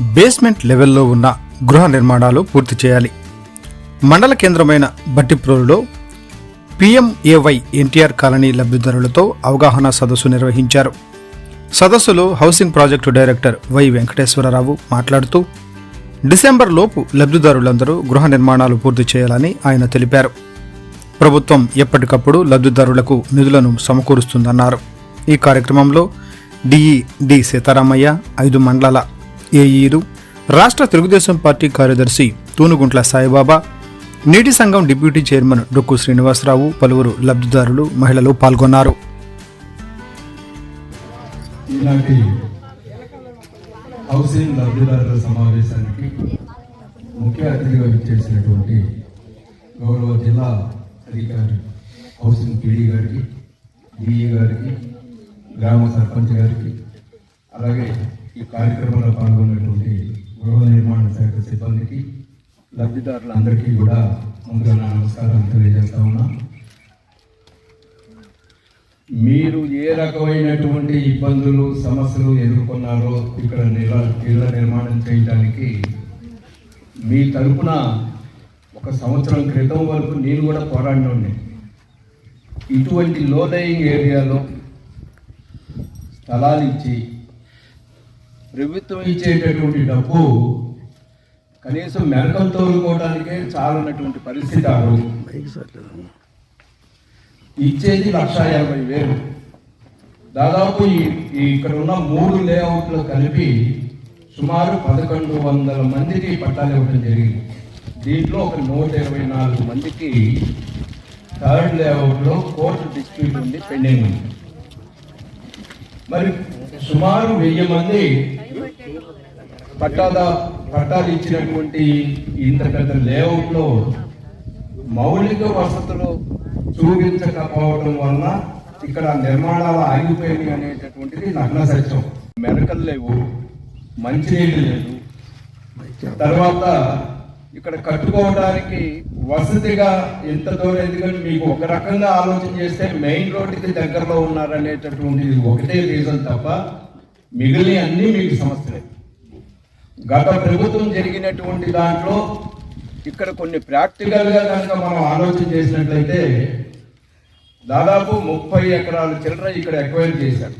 Basement లెవెల్లో ఉన్న గృహ నిర్మాణాలు పూర్తి చేయాలి. మండల కేంద్రమైన బట్టిప్రోలులో పీఎంఏవై ఎన్టీఆర్ కాలనీ లబ్ధిదారులతో అవగాహన సదస్సు నిర్వహించారు. సదస్సులో housing project director Y Venkateswara Rao మాట్లాడుతూ డిసెంబర్ లోపు లబ్ధిదారులందరూ గృహ నిర్మాణాలు పూర్తి చేయాలని ఆయన తెలిపారు. ప్రభుత్వం ఎప్పటికప్పుడు లబ్ధిదారులకు నిధులను సమకూరుస్తుందన్నారు. ఈ కార్యక్రమంలో డిఈ డి సీతారామయ్య ఐదు మండలాల ఏఈలు రాష్ట్ర తెలుగుదేశం పార్టీ కార్యదర్శి తూనుగుంట్ల సాయిబాబా నీటి సంఘం డిప్యూటీ చైర్మన్ డొక్కు శ్రీనివాసరావు పలువురు లబ్ధిదారులు మహిళలు పాల్గొన్నారు. ఈనాటి హౌసింగ్ లబ్ధిదారుల సమావేశానికి ముఖ్య అతిథిగా విచ్చేసినటువంటి గౌరవ జిల్లా అధికారి హౌసింగ్ పీడీ గారికి డిఈ గారికి గ్రామ సర్పంచ్ గారికి అలాగే ఈ కార్యక్రమంలో పాల్గొన్నటువంటి గృహ నిర్మాణ శాఖ సిబ్బందికి లబ్ధిదారులందరికీ కూడా ముందుగా నా నమస్కారం తెలియజేస్తా ఉన్నా. మీరు ఏ రకమైనటువంటి ఇబ్బందులు సమస్యలు ఎదుర్కొన్నారో ఇక్కడ నిల ఇళ్ళ నిర్మాణం చేయడానికి మీ తరపున ఒక సంవత్సరం క్రితం వరకు నేను కూడా పోరాడినండి ఇటువంటి లోలయింగ్ ఏరియాలో స్థలాలు ఇచ్చి ప్రభుత్వం ఇచ్చేటటువంటి డబ్బు కనీసం మెరకం తోలుకోవడానికే చాలన్నటువంటి పరిస్థితి ఆ రోజు. ఇచ్చేది లక్ష యాభై వేలు. దాదాపు ఈ ఈ ఇక్కడ ఉన్న మూడు లేఅవుట్లు కలిపి సుమారు పదకొండు వందల మందికి పట్టాలు ఇవ్వడం జరిగింది. దీంట్లో ఒక నూట ఇరవై నాలుగు మందికి థర్డ్ లేఅవుట్లో కోర్టు డిస్ప్యూట్ ఉంది పెండింగ్ ఉంది. మరి సుమారు వెయ్యి మంది పట్టాదా పట్టాలు ఇచ్చినటువంటి ఇంత పెద్ద లేఅవుట్లో మౌలిక వసతులు చూపించకపోవడం వలన ఇక్కడ నిర్మాణాలు ఆగిపోయింది అనేటటువంటిది నగ్న సత్యం. మెరకలు లేవు మంచినీళ్ళు లేదు తర్వాత ఇక్కడ కట్టుకోవడానికి వసతిగా ఎంత దూరం? ఎందుకంటే మీకు ఒక రకంగా ఆలోచన చేస్తే మెయిన్ రోడ్డుకి దగ్గరలో ఉన్నారనేటటువంటిది ఒకటే రీజన్ తప్ప మిగిలిన అన్నీ మీకు సమస్యలే. గత ప్రభుత్వం జరిగినటువంటి దాంట్లో ఇక్కడ కొన్ని ప్రాక్టికల్గా కనుక మనం ఆలోచన చేసినట్లయితే దాదాపు ముప్పై ఎకరాల చిల్లర ఇక్కడ ఎక్వైర్ చేశారు.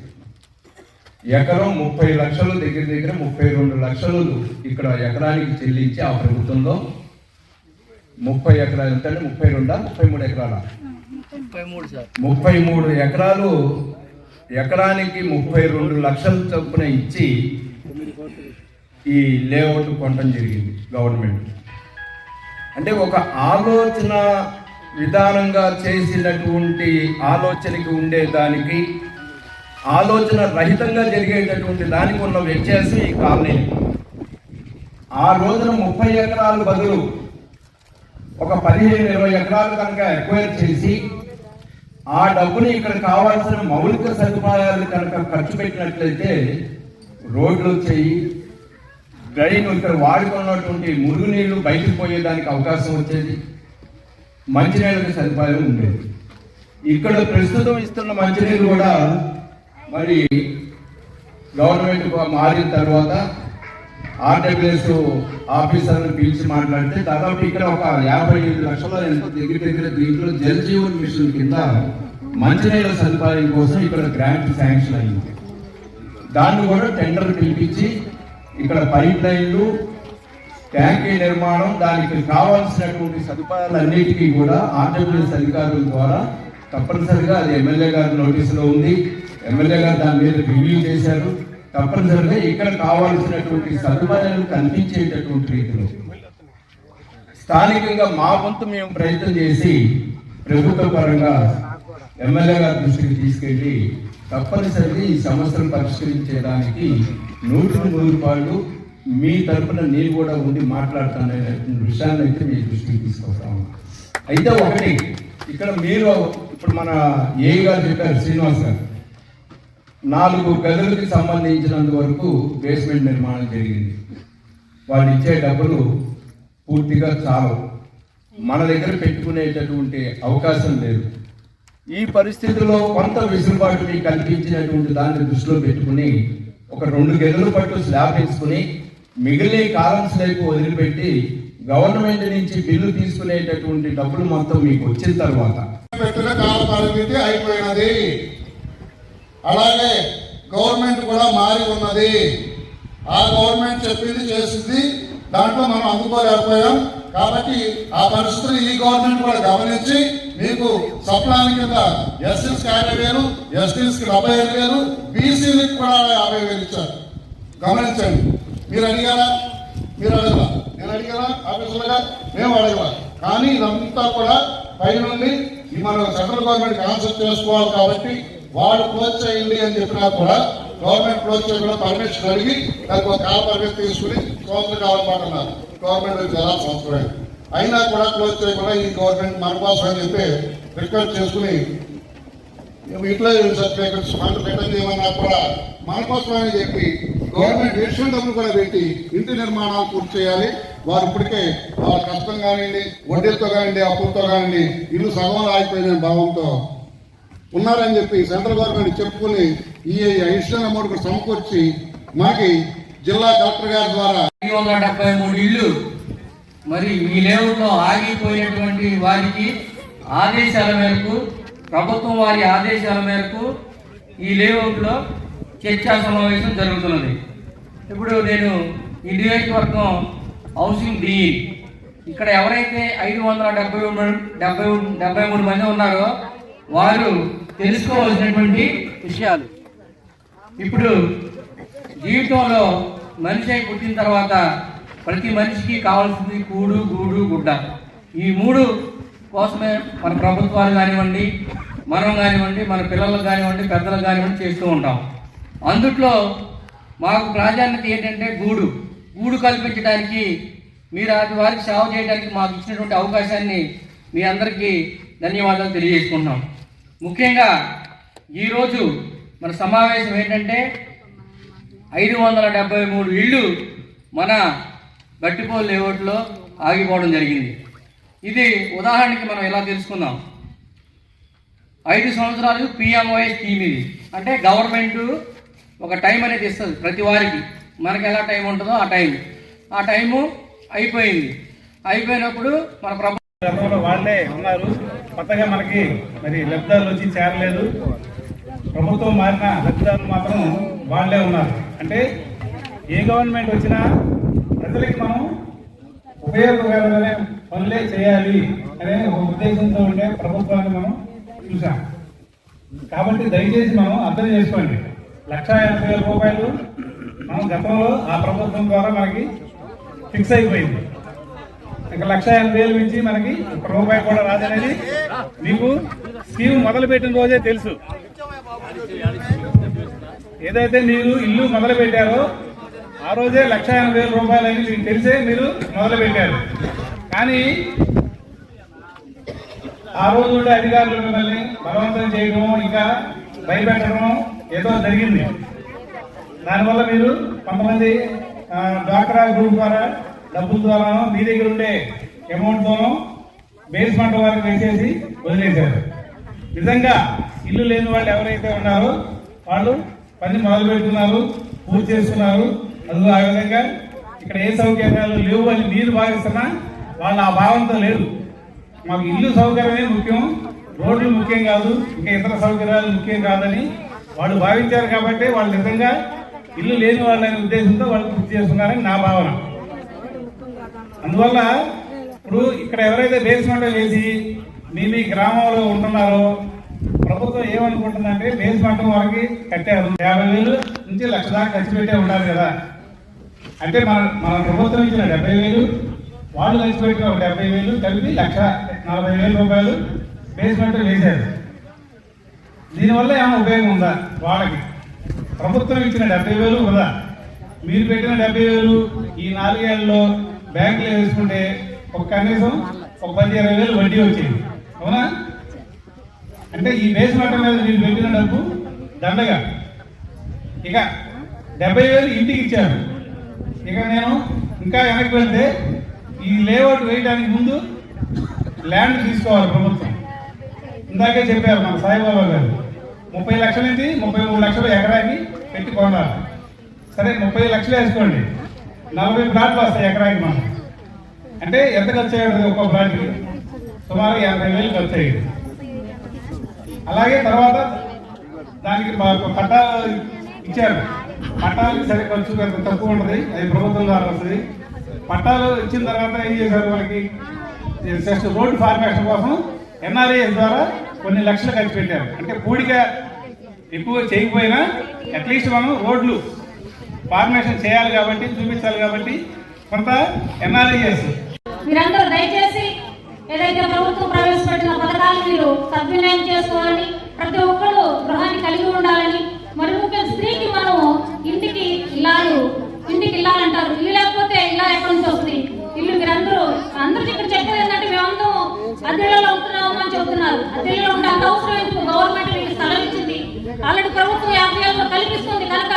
ఎకరం ముప్పై లక్షలు దగ్గర దగ్గర ముప్పై రెండు లక్షలు ఇక్కడ ఎకరానికి చెల్లించి ఆ ప్రభుత్వంలో ముప్పై ఎకరాలు ఎంత అంటే ముప్పై రెండా? ముప్పై మూడు ఎకరాల? ముప్పై మూడు ఎకరాలు ఎకరానికి ముప్పై రెండు లక్షల చొప్పున ఇచ్చి ఈ లేఅవుట్ కొనడం జరిగింది గవర్నమెంట్. అంటే ఒక ఆలోచన విధానంగా చేసినటువంటి ఆలోచనకి ఉండేదానికి ఆలోచన రహితంగా జరిగేటటువంటి దానికి ఉన్న వ్యత్యాసం ఈ కాలనీ. ఆ రోజున ముప్పై ఎకరాల బదులు ఒక పదిహేను ఇరవై ఎకరాలు కనుక ఎక్వైర్ చేసి ఆ డబ్బుని ఇక్కడ కావాల్సిన మౌలిక సదుపాయాలు కనుక ఖర్చు పెట్టినట్లయితే రోడ్లు వచ్చాయి డ్రైన్ ఇక్కడ వాడుకున్నటువంటి మురుగునీళ్ళు బయటకు పోయేదానికి అవకాశం వచ్చేది మంచినీళ్ళకి సదుపాయం ఉండేది. ఇక్కడ ప్రస్తుతం ఇస్తున్న మంచినీళ్ళు కూడా మరి గవర్నమెంట్ మారిన తర్వాత ఆర్డబ్ల్యూఎస్ ఆఫీసర్ని పిలిచి మాట్లాడితే దాదాపు ఇక్కడ ఒక యాభై ఐదు లక్షల ఎంతో దగ్గర దగ్గర దీంట్లో జల్ జీవన్ మిషన్ కింద మంచినీళ్ళ సదుపాయం కోసం ఇక్కడ గ్రాంట్ శాంక్షన్ అయింది. దాన్ని కూడా టెండర్ పిలిపించి ఇక్కడ పైప్ లైన్లు ట్యాంకీ నిర్మాణం దానికి కావాల్సినటువంటి సదుపాయాలన్నిటికీ కూడా ఆంధ్రప్రదేశ్ అధికారుల ద్వారా తప్పనిసరిగా అది ఎమ్మెల్యే గారి నోటీసులో ఉంది. ఎమ్మెల్యే గారు దాని మీద రివ్యూ చేశారు. తప్పనిసరిగా ఇక్కడ కావాల్సినటువంటి సదుపాయాలు కల్పించేటటువంటి రీతిలో. స్థానికంగా మా వంతు మేము ప్రయత్నం చేసి ప్రభుత్వ పరంగా ఎమ్మెల్యే గారి దృష్టికి తీసుకెళ్ళి తప్పనిసరిగా ఈ సమస్యను పరిష్కరించేదానికి నూటికి నూరు రూపాయలు మీ తరపున నేను కూడా ఉండి మాట్లాడతాననే విషయాన్ని అయితే మీ దృష్టికి తీసుకొస్తాము అయితే ఒకటి ఇక్కడ మీరు ఇప్పుడు మన ఏ గారు చెప్పారు శ్రీనివాస్ గారు. నాలుగు గదులకు సంబంధించినంత వరకు బేస్మెంట్ నిర్మాణం జరిగింది. వాళ్ళు ఇచ్చే డబ్బులు పూర్తిగా చాలు మన దగ్గర పెట్టుకునేటటువంటి అవకాశం లేదు. ఈ పరిస్థితుల్లో కొంత వెసులుబాటు మీకు కల్పించినటువంటి దాన్ని దృష్టిలో పెట్టుకుని ఒక రెండు గదులు పట్టు స్లాబ్ వేసుకుని మిగిలిన కాలమ్స్ వైపు వదిలిపెట్టి గవర్నమెంట్ నుంచి బిల్లు తీసుకునేటటువంటి డబ్బులు మొత్తం మీకు వచ్చిన తర్వాత. పెట్టిన కాల పరిమితి అయిపోయినది. అలాగే గవర్నమెంట్ కూడా మారి ఉన్నది. ఆ గవర్నమెంట్ చెప్పింది చేసింది దాంట్లో మనం అందుకోలేకపోయాం. కాబట్టి ఆ పరిస్థితులు ఈ గవర్నమెంట్ కూడా గమనించి మీకు సప్లాన్ కింద ఎస్సీస్ యాభై వేలు ఎస్టీస్కి డెబ్బై ఐదు వేలు బీసీలకు కూడా యాభై వేలు ఇచ్చారు. గమనించండి. మీరు అడిగారా? మీరు అడగలా? నేను అడిగారా ఆఫీసులుగా మేము అడగలా. కానీ ఇదంతా కూడా పైనుండి ఈ మన సెంట్రల్ గవర్నమెంట్ కాన్సెప్ట్ చేసుకోవాలి కాబట్టి వాళ్ళు క్లోజ్ చేయండి అని చెప్పినా కూడా గవర్నమెంట్ క్లోజ్ చేయకుండా పర్మిషన్ అడిగి దానికి ఒక కాల పర్మిషన్ తీసుకుని సంవత్సరం కావాలనుకుంటున్నారు గవర్నమెంట్ నుంచి ఎలా సంవత్సరం అయినా కూడా క్లోజ్ చేయకుండా ఈ గవర్నమెంట్ మన కోసం అని చెప్పి రిక్వెస్ట్ చేసుకుని ఇట్లా సర్టిఫికెట్స్ పంట రిటర్న్ చేయమన్నా కూడా మన కోసమని చెప్పి గవర్నమెంట్ ఎడిషన్ డబ్బులు కూడా పెట్టి ఇంటి నిర్మాణాలు పూర్తి చేయాలి. వారు ఇప్పటికే వాళ్ళ కష్టం కానివ్వండి వడ్డీలతో కానివ్వండి అప్పులతో కానివ్వండి ఇల్లు సగం ఆగిపోయిన భావంతో ఉన్నారని చెప్పి సెంట్రల్ గవర్నమెంట్ చెప్పుకుని ఈ అడిషనల్ అమౌంట్ కూడా సమకూర్చి మనకి జిల్లా కలెక్టర్ గారి ద్వారా ఐదు వందల డెబ్బై మూడు ఇళ్ళు మరి ఈ లేఅవుట్లో ఆగిపోయినటువంటి వారికి ఆదేశాల మేరకు ప్రభుత్వం వారి ఆదేశాల మేరకు ఈ లేఅవుట్లో చర్చా సమావేశం జరుగుతున్నది. ఇప్పుడు నేను ఈ నియోజకవర్గం హౌసింగ్ డీఈ. ఇక్కడ ఎవరైతే ఐదు వందల డెబ్బై మూడు డెబ్బై డెబ్బై మూడు మంది ఉన్నారో వారు తెలుసుకోవాల్సినటువంటి విషయాలు. ఇప్పుడు జీవితంలో మనిషి పుట్టిన తర్వాత ప్రతి మనిషికి కావాల్సింది కూడు గూడు గుడ్డ. ఈ మూడు కోసమే మన ప్రభుత్వాలు కానివ్వండి మనం కానివ్వండి మన పిల్లలకు కానివ్వండి పెద్దలకు కానివ్వండి చేస్తూ ఉంటాం. అందుట్లో మాకు ప్రాధాన్యత ఏంటంటే గూడు. గూడు కల్పించడానికి మీరు అటు వారికి సేవ చేయడానికి మాకు ఇచ్చినటువంటి అవకాశాన్ని మీ అందరికీ ధన్యవాదాలు తెలియజేసుకుంటున్నాం. ముఖ్యంగా ఈరోజు మన సమావేశం ఏంటంటే ఐదు వందల డెబ్బై మూడు ఇళ్ళు మన గట్టిపోలు లేఅవుట్లో ఆగిపోవడం జరిగింది. ఇది ఉదాహరణకి మనం ఎలా తెలుసుకుందాం? ఐదు సంవత్సరాలు పిఎంఓఏ స్కీమ్ ఇది. అంటే గవర్నమెంట్ ఒక టైం అనేది ఇస్తుంది ప్రతి వారికి. మనకి ఎలా టైం ఉంటుందో ఆ టైం. ఆ టైము అయిపోయింది. అయిపోయినప్పుడు మన ప్రభుత్వం వాళ్ళే ఉన్నారు. కొత్తగా మనకి మరి లబ్ధాలు వచ్చి చేరలేదు. ప్రభుత్వం మారిన లబ్ధాలు మాత్రం వాళ్ళే ఉన్నారు. అంటే ఏ గవర్నమెంట్ వచ్చినా ప్రజలకి మనం ఉపయోగకరమైన పనులే చేయాలి అనే ఒక ఉద్దేశంతో ఉండే ప్రభుత్వాన్ని మనం చూసాం కాబట్టి దయచేసి మనం అర్థం చేసుకోండి. లక్ష ఎనభై వేల రూపాయలు మనం గతంలో ఆ ప్రభుత్వం ద్వారా మనకి ఫిక్స్ అయిపోయింది. ఇంకా లక్ష ఎనభై వేలు నుంచి మనకి ఒక రూపాయి కూడా రాదనేది మీకు స్కీమ్ మొదలుపెట్టిన రోజే తెలుసు. ఏదైతే మీరు ఇల్లు మొదలు పెట్టారో ఆ రోజే లక్ష ఎనభై వేల రూపాయలు అని మీకు తెలిసే మీరు మొదలు పెట్టారు కానీ ఆ రోజు కూడా అధికారులు మిమ్మల్ని బలవంతం చేయడం ఇంకా భయపెట్టడం ఏదో జరిగింది. దానివల్ల మీరు కొంతమంది డ్వాక్రా గ్రూప్ ద్వారా డబ్బుల ద్వారా మీ దగ్గర ఉండే అమౌంట్ తోనో బేస్మెంట్ వారికి వేసేసి వదిలేశారు. నిజంగా ఇల్లు లేని వాళ్ళు ఎవరైతే ఉన్నారో వాళ్ళు పని మొదలు పెడుతున్నారు పూర్తి చేస్తున్నారు. అందులో ఆ విధంగా ఇక్కడ ఏ సౌకర్యాలు లేవు అని మీరు భావిస్తున్నా వాళ్ళు ఆ భావంతో లేదు. మాకు ఇల్లు సౌకర్యమే ముఖ్యం రోడ్లు ముఖ్యం కాదు ఇంకా ఇతర సౌకర్యాలు ముఖ్యం కాదని వాళ్ళు భావించారు కాబట్టి వాళ్ళు నిజంగా ఇల్లు లేని వాళ్ళనే ఉద్దేశంతో వాళ్ళు పూర్తి చేస్తున్నారని నా భావన. అందువల్ల ఇప్పుడు ఇక్కడ ఎవరైతే బేస్మెంట్ వేసి మీ మీ గ్రామంలో ఉంటున్నారో ప్రభుత్వం ఏమనుకుంటుందంటే బేస్మెంట్ వారికి కట్టారు. యాభై వేలు నుంచి లక్ష దాకా ఖర్చు పెట్టే ఉండాలి కదా. అంటే మన మన ప్రభుత్వం ఇచ్చిన డెబ్బై వేలు వాళ్ళు ఖర్చు పెట్టిన ఒక డెబ్బై వేలు కలిపి లక్ష నలభై వేల రూపాయలు బేస్మెంట్ వేశారు. దీనివల్ల ఏమైనా ఉపయోగం ఉందా వాళ్ళకి? ప్రభుత్వం ఇచ్చిన డెబ్బై వేలు వృధా మీరు పెట్టిన డెబ్బై వేలు ఈ నాలుగేళ్ళలో బ్యాంకులో వేసుకుంటే ఒక కనీసం ఒక పది ఇరవై వేలు వడ్డీ వచ్చేది. అవునా? అంటే ఈ బేస్మెంట్ మీద నేను పెట్టిన డబ్బు దండగా. ఇక డెబ్బై వేలు ఇంటికి ఇచ్చారు. ఇక నేను ఇంకా వెనక్కి వెళ్తే ఈ లేఅవుట్ వేయడానికి ముందు ల్యాండ్ తీసుకోవాలి ప్రభుత్వం. ఇందాకే చెప్పారు మన సాయిబాబా గారు ముప్పై లక్షల నుంచి ముప్పై మూడు లక్షలు ఎకరాకి పెట్టి కొనాలి. సరే ముప్పై లక్షలు వేసుకోండి. నలభై ప్లాట్లు వస్తాయి ఎకరానికి మనం. అంటే ఎంత ఖర్చు అయ్యేది ఒక ప్లాట్కి సుమారు యాభై వేలు ఖర్చు అయ్యేది. అలాగే తర్వాత దానికి మాకు పట్టాలు ఇచ్చారు. పట్టాలకి సరే ఖర్చు తక్కువ ఉంటుంది అది ప్రభుత్వం ద్వారా వస్తుంది. పట్టాలు ఇచ్చిన తర్వాత ఏం చేశారు మనకి? జస్ట్ రోడ్డు ఫార్మేషన్ కోసం ఎన్ఆర్ఏఎస్ ద్వారా కొన్ని లక్షలు ఖర్చు పెట్టారు. అంటే పూడిక ఎక్కువ చేయకపోయినా అట్లీస్ట్ మనం రోడ్లు ఫార్మేషన్ చేయాలి కాబట్టి చూపించాలి కాబట్టి కొంత ఎన్ఆర్ఐఎస్ మీరందరూ దయచేసి ఏదైతే ప్రభుత్వం ప్రవేశపెట్టిన పథకాలు మీరు సద్వినియోగం చేసుకోవాలని ప్రతి ఒక్కరు గృహాన్ని కలిగి ఉండాలని మరి ముఖ్యంగా స్త్రీకి మనం ఇంటికి ఇల్లాలు ఇంటికి ఇల్లాలంటారు ఇల్లు లేకపోతే ఇల్లా ఎక్కడి నుంచి వస్తుంది ఇల్లు మీరందరూ అందరికీ ఇక్కడ చెప్పేది ఏంటంటే మేమందరం అద్దెలలో ఉంటున్నాము అని చెబుతున్నారు. అద్దెలలో ఉండే అంత అవసరం ఎందుకు? గవర్నమెంట్ మీకు స్థలం ఇచ్చింది. ఆల్రెడీ ప్రభుత్వం యాభై ఏళ్ళు కల్పిస్తుంది కనుక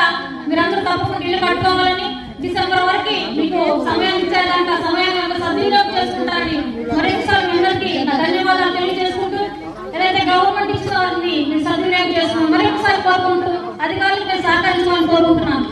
మీరందరూ తప్పకుండా ఇల్లు కట్టుకోవాలని డిసెంబర్ వరకు మీకు సమయం ఇచ్చేదాంట. సమయాన్ని అందరూ సద్వినియోగం చేసుకుంటారని మరొకసారి మీ అందరికీ ధన్యవాదాలు తెలియజేసుకుంటూ ఏదైతే గవర్నమెంట్ ఇచ్చిన వారిని మీరు సద్వినియోగం చేసుకున్నాం మరొకసారి కోరుకుంటూ అధికారులకు మీరు సహకరించాలని కోరుకుంటున్నాను